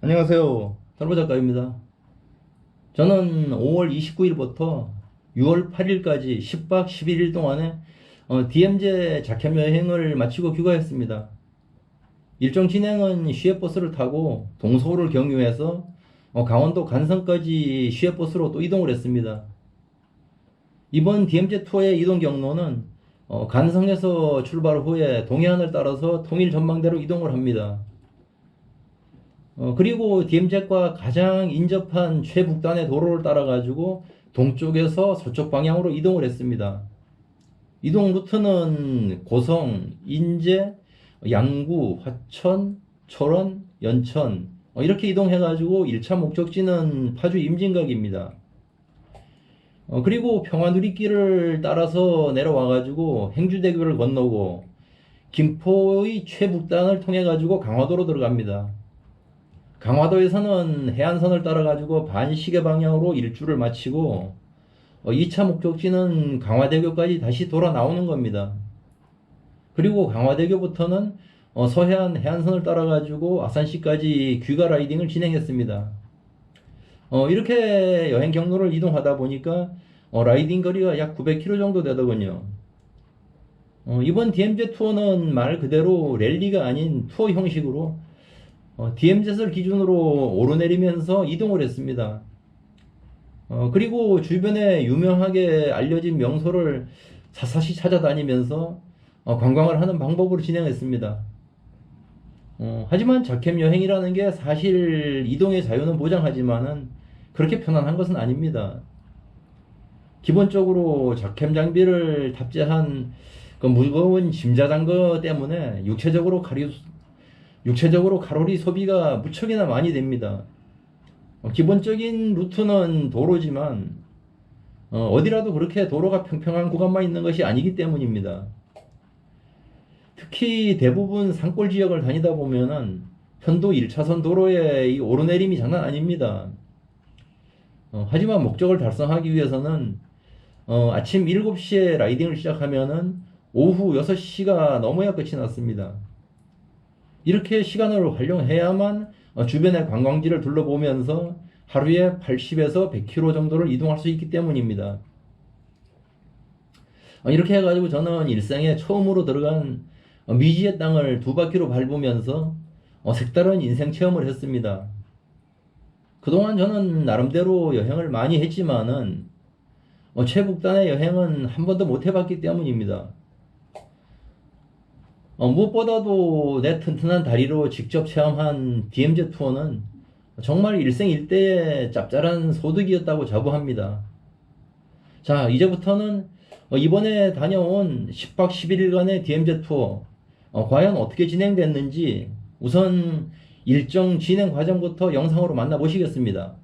안녕하세요. 탈보 작가입니다. 저는 5월 29일부터 6월 8일까지 10박 11일 동안에 어, DMZ 작캠 여행을 마치고 귀가했습니다. 일정 진행은 시외버스를 타고 동서울을 경유해서 어, 강원도 간선까지 시외버스로 또 이동을 했습니다. 이번 DMZ 투어의 이동 경로는 어, 간성에서 출발 후에 동해안을 따라서 통일 전망대로 이동을 합니다. 어, 그리고 DMZ과 가장 인접한 최북단의 도로를 따라 가지고 동쪽에서 서쪽 방향으로 이동을 했습니다. 이동 루트는 고성, 인제, 양구, 화천, 철원, 연천 어, 이렇게 이동해 가지고 1차 목적지는 파주 임진각입니다. 어, 그리고 평화누리길을 따라서 내려와 가지고 행주대교를 건너고 김포의 최북단을 통해 가지고 강화도로 들어갑니다. 강화도에서는 해안선을 따라 가지고 반시계 방향으로 일주를 마치고 어, 2차 목적지는 강화대교까지 다시 돌아 나오는 겁니다. 그리고 강화대교부터는 어, 서해안 해안선을 따라 가지고 아산시까지 귀가 라이딩을 진행했습니다. 어, 이렇게 여행 경로를 이동하다 보니까 어, 라이딩 거리가 약 900km 정도 되더군요. 어, 이번 DMZ 투어는 말 그대로 랠리가 아닌 투어 형식으로 어, DMZ를 기준으로 오르내리면서 이동을 했습니다. 어, 그리고 주변에 유명하게 알려진 명소를 사사시 찾아다니면서 어, 관광을 하는 방법으로 진행했습니다. 어, 하지만 자캠 여행이라는 게 사실 이동의 자유는 보장하지만은 그렇게 편안한 것은 아닙니다. 기본적으로 자캠 장비를 탑재한 그 무거운 짐자장거 때문에 육체적으로 가리, 육체적으로 칼로리 소비가 무척이나 많이 됩니다. 어, 기본적인 루트는 도로지만 어, 디라도 그렇게 도로가 평평한 구간만 있는 것이 아니기 때문입니다. 특히 대부분 산골 지역을 다니다 보면은 편도 1차선 도로의 이 오르내림이 장난 아닙니다. 어, 하지만 목적을 달성하기 위해서는 어, 아침 7시에 라이딩을 시작하면은 오후 6시가 넘어야 끝이 났습니다. 이렇게 시간을 활용해야만 어, 주변의 관광지를 둘러보면서 하루에 80에서 100km 정도를 이동할 수 있기 때문입니다. 어, 이렇게 해가지고 저는 일생에 처음으로 들어간 어, 미지의 땅을 두 바퀴로 밟으면서 어, 색다른 인생 체험을 했습니다. 그동안 저는 나름대로 여행을 많이 했지만은 어, 최북단의 여행은 한 번도 못 해봤기 때문입니다. 어, 무엇보다도 내 튼튼한 다리로 직접 체험한 DMZ 투어는 정말 일생일대의 짭짤한 소득이었다고 자부합니다. 자, 이제부터는 어, 이번에 다녀온 10박 11일간의 DMZ 투어, 어, 과연 어떻게 진행됐는지 우선 일정 진행 과정부터 영상으로 만나보시겠습니다.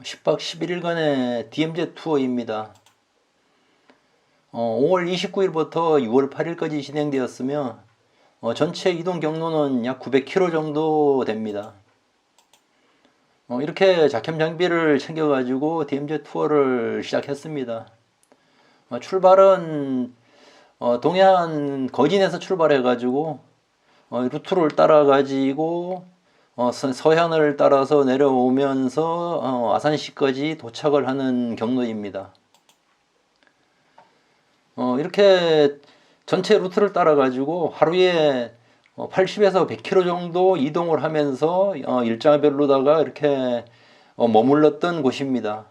10박 11일간의 DMZ 투어입니다. 어, 5월 29일부터 6월 8일까지 진행되었으며 어, 전체 이동 경로는 약 900km 정도 됩니다. 어, 이렇게 자캠 장비를 챙겨가지고 DMZ 투어를 시작했습니다. 어, 출발은 어, 동해안 거진에서 출발해가지고 어, 루트를 따라가지고 어, 서- 서해안을 따라서 내려오면서 어, 아산시까지 도착을 하는 경로입니다. 어, 이렇게 전체 루트를 따라 가지고 하루에 어, 80에서 100km 정도 이동을 하면서 어, 일정별로다가 이렇게 어, 머물렀던 곳입니다.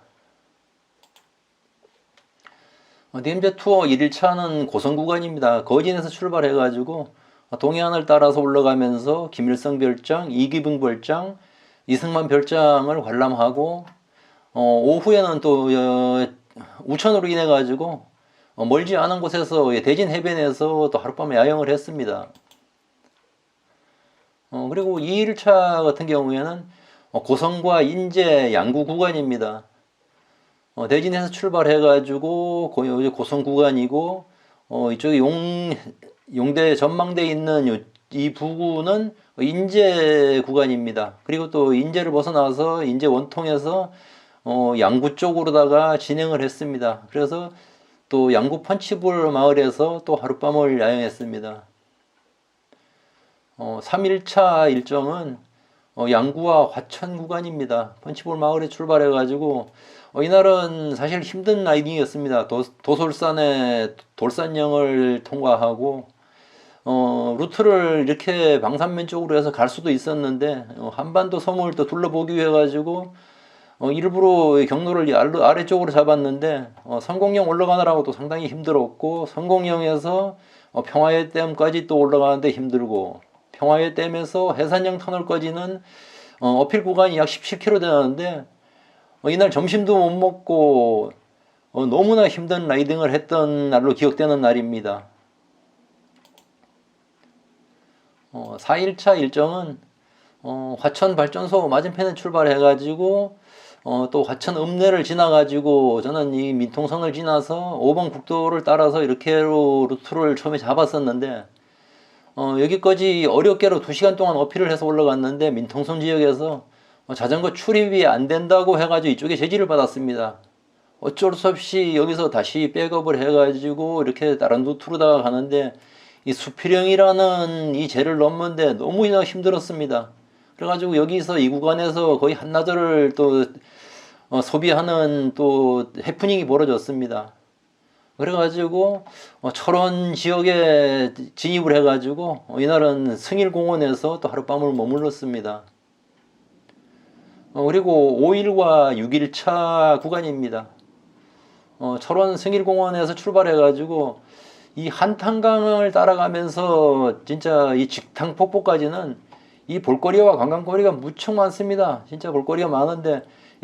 어, DMZ 투어 1일차는 고성 구간입니다. 거진에서 출발해 가지고 어, 동해안을 따라서 올라가면서 김일성 별장, 이기붕 별장, 이승만 별장을 관람하고 어, 오후에는 또 어, 우천으로 인해 가지고 어, 멀지 않은 곳에서 예, 대진 해변에서 또 하룻밤 야영을 했습니다. 어, 그리고 2일차 같은 경우에는 어, 고성과 인제 양구 구간입니다. 어, 대진에서 출발해가지고 고, 여기 고성 구간이고 어, 이쪽에 용 용대 전망대 있는 요, 이 부구는 인제 구간입니다. 그리고 또 인제를 벗어나서 인제 원통에서 어, 양구 쪽으로다가 진행을 했습니다. 그래서 또 양구 펀치볼 마을에서 또 하룻밤을 야영했습니다. 어, 3일차 일정은 어, 양구와 화천 구간입니다. 펀치볼 마을에 출발해가지고 어, 이날은 사실 힘든 라이딩이었습니다. 도, 도솔산의 돌산령을 통과하고 어, 루트를 이렇게 방산면 쪽으로 해서 갈 수도 있었는데 어, 한반도 섬을 또 둘러보기 위해 가지고 어, 일부러 경로를 아래, 아래쪽으로 잡았는데 어, 성공령 올라가느라고 또 상당히 힘들었고 성공령에서 어, 평화의 댐까지 또 올라가는데 힘들고 평화의 댐에서 해산령 터널까지는 어, 어필 구간이 약 17km 되는데 어, 이날 점심도 못 먹고 어, 너무나 힘든 라이딩을 했던 날로 기억되는 날입니다. 어, 4일차 일정은 어, 화천 발전소 맞은편에 출발해가지고 어, 또 화천 읍내를 지나가지고 저는 이 민통선을 지나서 5번 국도를 따라서 이렇게로 루트를 처음에 잡았었는데 어, 여기까지 어렵게로 2시간 동안 어필을 해서 올라갔는데 민통선 지역에서 어, 자전거 출입이 안 된다고 해가지고 이쪽에 제지를 받았습니다. 어쩔 수 없이 여기서 다시 백업을 해가지고 이렇게 다른 루트로다가 가는데 이 수필형이라는 이 제를 넘는데 너무나 힘들었습니다. 그래가지고 여기서 이 구간에서 거의 한나절을 또 어, 소비하는 또 해프닝이 벌어졌습니다. 그래가지고 어, 철원 지역에 진입을 해가지고 어, 이날은 승일공원에서 또 하룻밤을 머물렀습니다. 어, 그리고 5일과 6일차 구간입니다. 어, 철원 승일공원에서 출발해가지고 이 한탄강을 따라가면서 진짜 이 직탕 폭포까지는 이 볼거리와 관광거리가 무척 많습니다. 진짜 볼거리가 많은데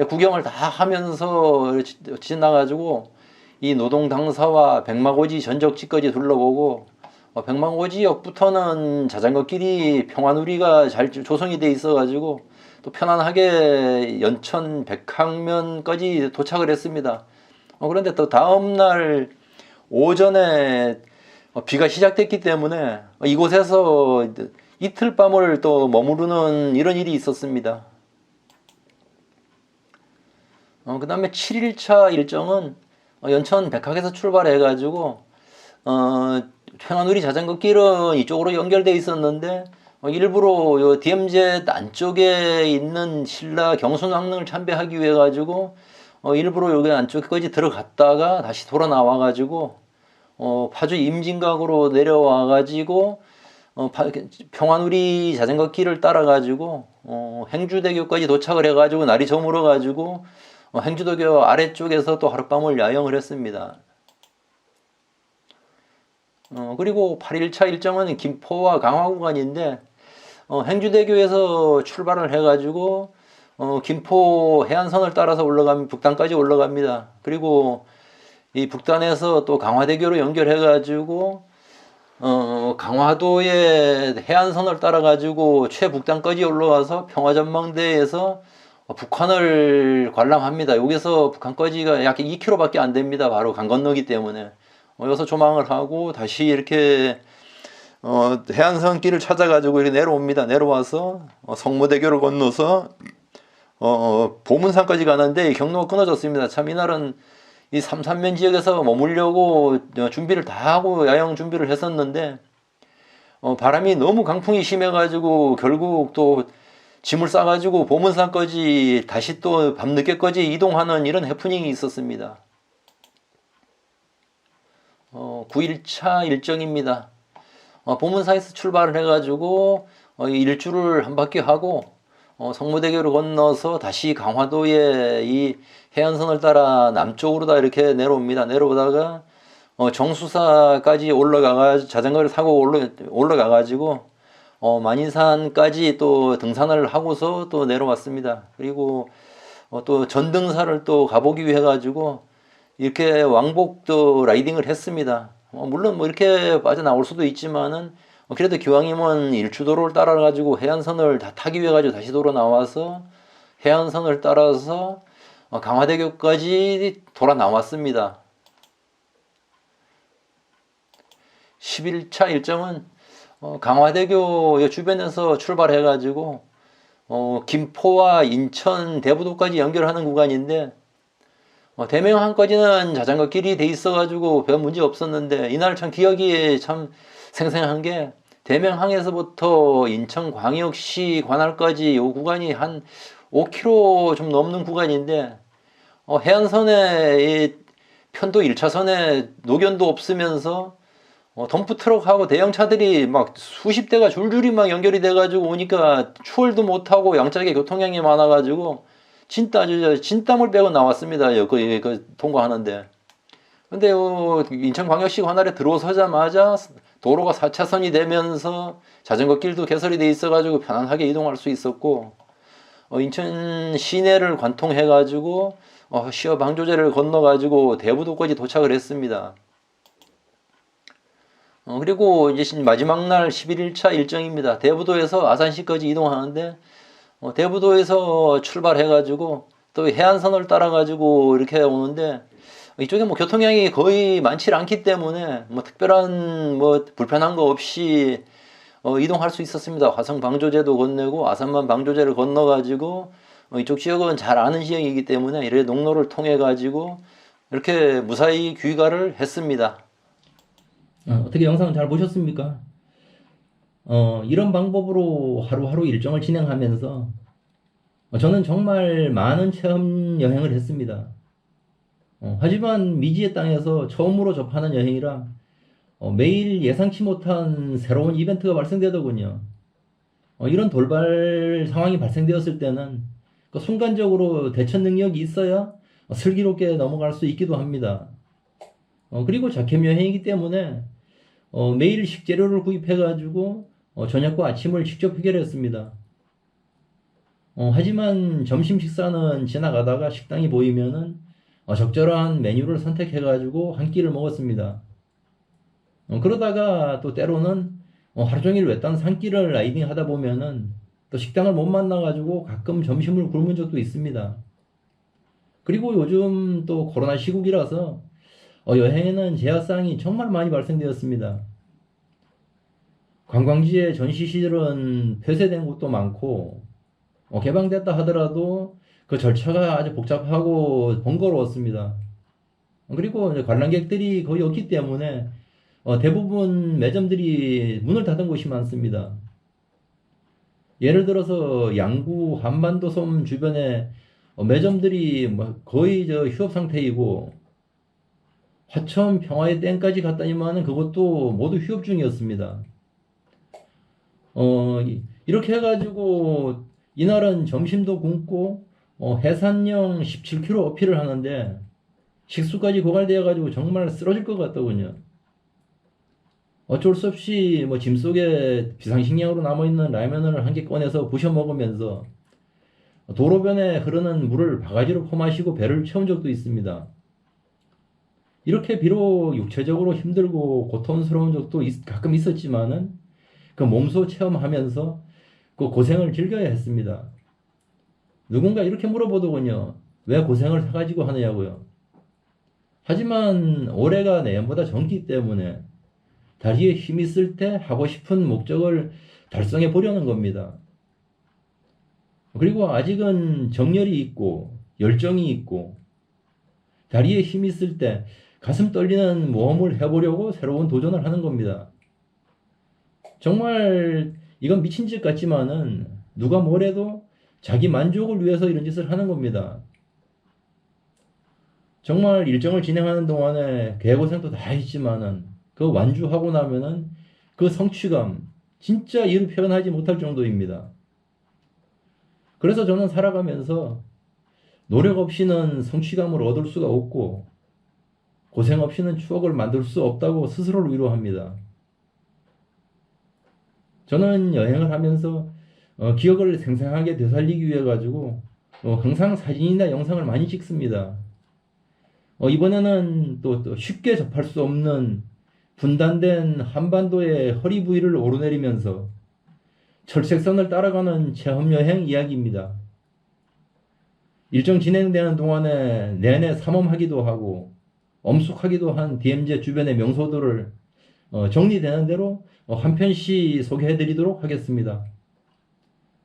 구경을 다 하면서 지나가지고 이 노동 당사와 백마고지 전적지까지 둘러보고 어, 백마고지역부터는 자전거길이 평화누리가 잘 조성이 돼 있어가지고 또 편안하게 연천 백항면까지 도착을 했습니다. 어, 그런데 또 다음날 오전에 어, 비가 시작됐기 때문에 이곳에서 이틀 밤을 또 머무르는 이런 일이 있었습니다. 어, 그 다음에 7일차 일정은 어, 연천 백학에서 출발해가지고, 어, 평안우리 자전거 길은 이쪽으로 연결돼 있었는데, 어, 일부러 요 DMZ 안쪽에 있는 신라 경순왕릉을 참배하기 위해 가지고, 어, 일부러 여기 안쪽까지 들어갔다가 다시 돌아 나와가지고, 어, 파주 임진각으로 내려와가지고, 어, 평안우리 자전거 길을 따라 가지고, 어, 행주대교까지 도착을 해 가지고, 날이 저물어 가지고, 어, 행주도교 아래쪽에서 또 하룻밤을 야영을 했습니다. 어, 그리고 8일차 일정은 김포와 강화 구간인데, 어, 행주대교에서 출발을 해 가지고, 어, 김포 해안선을 따라서 올라가면 북단까지 올라갑니다. 그리고 이 북단에서 또 강화대교로 연결해 가지고, 어, 강화도의 해안선을 따라 가지고 최북단까지 올라와서 평화전망대에서 북한을 관람합니다. 여기서 북한까지가 약 2km밖에 안 됩니다. 바로 강 건너기 때문에. 어, 여기서 조망을 하고 다시 이렇게 어, 해안선 길을 찾아가지고 이렇게 내려옵니다. 내려와서 어, 성모대교를 건너서 어, 어, 보문산까지 가는데 경로가 끊어졌습니다. 참 이날은 이 삼산면 지역에서 머물려고 어, 준비를 다 하고 야영 준비를 했었는데 어, 바람이 너무 강풍이 심해가지고 결국 또 짐을 싸가지고 보문산까지 다시 또 밤늦게까지 이동하는 이런 해프닝이 있었습니다. 어, 9일차 일정입니다. 어, 보문사에서 출발을 해가지고 어, 일주를 한 바퀴 하고 어, 성무대교를 건너서 다시 강화도의 이 해안선을 따라 남쪽으로 다 이렇게 내려옵니다. 내려오다가 어, 정수사까지 올라가가 자전거를 타고 올라 올라가 가지고 어, 만인산까지 또 등산을 하고서 또 내려왔습니다. 그리고 어, 또 전등사를 또 가보기 위해 가지고 이렇게 왕복도 라이딩을 했습니다. 어, 물론 뭐 이렇게 빠져나올 수도 있지만은 어, 그래도 기왕이면 일주도로를 따라 가지고 해안선을 다 타기 위해 가지고 다시 돌아 나와서 해안선을 따라서 어, 강화대교까지 돌아 나왔습니다. 11차 일정은 어, 강화대교 주변에서 출발해 가지고 어, 김포와 인천 대부도까지 연결하는 구간인데 어, 대명항까지는 자전거 길이 돼 있어 가지고 별 문제 없었는데 이날 참 기억이 참 생생한 게 대명항에서부터 인천광역시 관할까지 이 구간이 한 5km 좀 넘는 구간인데 어, 해안선에 이 편도 1차선에 노견도 없으면서 어, 덤프 트럭하고 대형 차들이 막 수십 대가 줄줄이 막 연결이 돼가지고 오니까 추월도 못하고 양쪽에 교통량이 많아가지고 아주 진땀을 빼고 나왔습니다. 여- 그, 그 통과하는데. 근데 요 인천광역시 관할에 들어서자마자 도로가 4차선이 되면서 자전거 길도 개설이 돼 있어가지고 편안하게 이동할 수 있었고 어, 인천 시내를 관통해가지고 어, 시어 방조제를 건너가지고 대부도까지 도착을 했습니다. 어, 그리고 이제 신- 마지막 날 11일차 일정입니다. 대부도에서 아산시까지 이동하는데 어, 대부도에서 출발해가지고 또 해안선을 따라가지고 이렇게 오는데 이쪽에 뭐 교통량이 거의 많지 않기 때문에 뭐 특별한 뭐 불편한 거 없이 어, 이동할 수 있었습니다. 화성 방조제도 건너고 아산만 방조제를 건너가지고 어, 이쪽 지역은 잘 아는 지역이기 때문에 이래 농로를 통해 가지고 이렇게 무사히 귀가를 했습니다. 어, 떻게 영상 잘 보셨습니까? 어, 이런 방법으로 하루하루 일정을 진행하면서 어, 저는 정말 많은 체험 여행을 했습니다. 어, 하지만 미지의 땅에서 처음으로 접하는 여행이라 어, 매일 예상치 못한 새로운 이벤트가 발생되더군요. 어, 이런 돌발 상황이 발생되었을 때는 그 순간적으로 대처 능력이 있어야 어, 슬기롭게 넘어갈 수 있기도 합니다. 어, 그리고 자켓 여행이기 때문에 어, 매일 식재료를 구입해가지고 어, 저녁과 아침을 직접 해결했습니다. 어, 하지만 점심 식사는 지나가다가 식당이 보이면은 어, 적절한 메뉴를 선택해가지고 한 끼를 먹었습니다. 어, 그러다가 또 때로는 어, 하루 종일 외딴 산길을 라이딩 하다 보면은 또 식당을 못 만나가지고 가끔 점심을 굶은 적도 있습니다. 그리고 요즘 또 코로나 시국이라서 어, 여행에는 제약사항이 정말 많이 발생되었습니다. 관광지의 전시 시설은 폐쇄된 곳도 많고 어, 개방됐다 하더라도 그 절차가 아주 복잡하고 번거로웠습니다. 그리고 관람객들이 거의 없기 때문에 어, 대부분 매점들이 문을 닫은 곳이 많습니다. 예를 들어서 양구 한반도 섬 주변에 어, 매점들이 뭐 거의 저 휴업 상태이고 화천 평화의 땡까지 갔다니만은 그것도 모두 휴업 중이었습니다. 어, 이- 이렇게 해가지고 이날은 점심도 굶고 어, 해산령 17km 어필을 하는데 식수까지 고갈되어 가지고 정말 쓰러질 것 같더군요. 어쩔 수 없이 뭐 짐 속에 비상식량으로 남아있는 라면을 한 개 꺼내서 부셔 먹으면서 도로변에 흐르는 물을 바가지로 퍼마시고 배를 채운 적도 있습니다. 이렇게 비록 육체적으로 힘들고 고통스러운 적도 있- 가끔 있었지만은 그 몸소 체험하면서 그 고생을 즐겨야 했습니다. 누군가 이렇게 물어보더군요. 왜 고생을 해가지고 하느냐고요. 하지만 올해가 내년보다 젊기 때문에 다리에 힘이 있을 때 하고 싶은 목적을 달성해 보려는 겁니다. 그리고 아직은 정열이 있고 열정이 있고 다리에 힘이 있을 때 가슴 떨리는 모험을 해보려고 새로운 도전을 하는 겁니다. 정말 이건 미친 짓 같지만은 누가 뭐래도 자기 만족을 위해서 이런 짓을 하는 겁니다. 정말 일정을 진행하는 동안에 개고생도 다 했지만은 그 완주하고 나면은 그 성취감 진짜 이루 표현하지 못할 정도입니다. 그래서 저는 살아가면서 노력 없이는 성취감을 얻을 수가 없고 고생 없이는 추억을 만들 수 없다고 스스로를 위로합니다. 저는 여행을 하면서 어, 기억을 생생하게 되살리기 위해 가지고 어, 항상 사진이나 영상을 많이 찍습니다. 어, 이번에는 또, 또 쉽게 접할 수 없는 분단된 한반도의 허리 부위를 오르내리면서 철책선을 따라가는 체험 여행 이야기입니다. 일정 진행되는 동안에 내내 삼엄하기도 하고 엄숙하기도 한 DMZ 주변의 명소들을 어, 정리되는 대로 어, 한 편씩 소개해 드리도록 하겠습니다.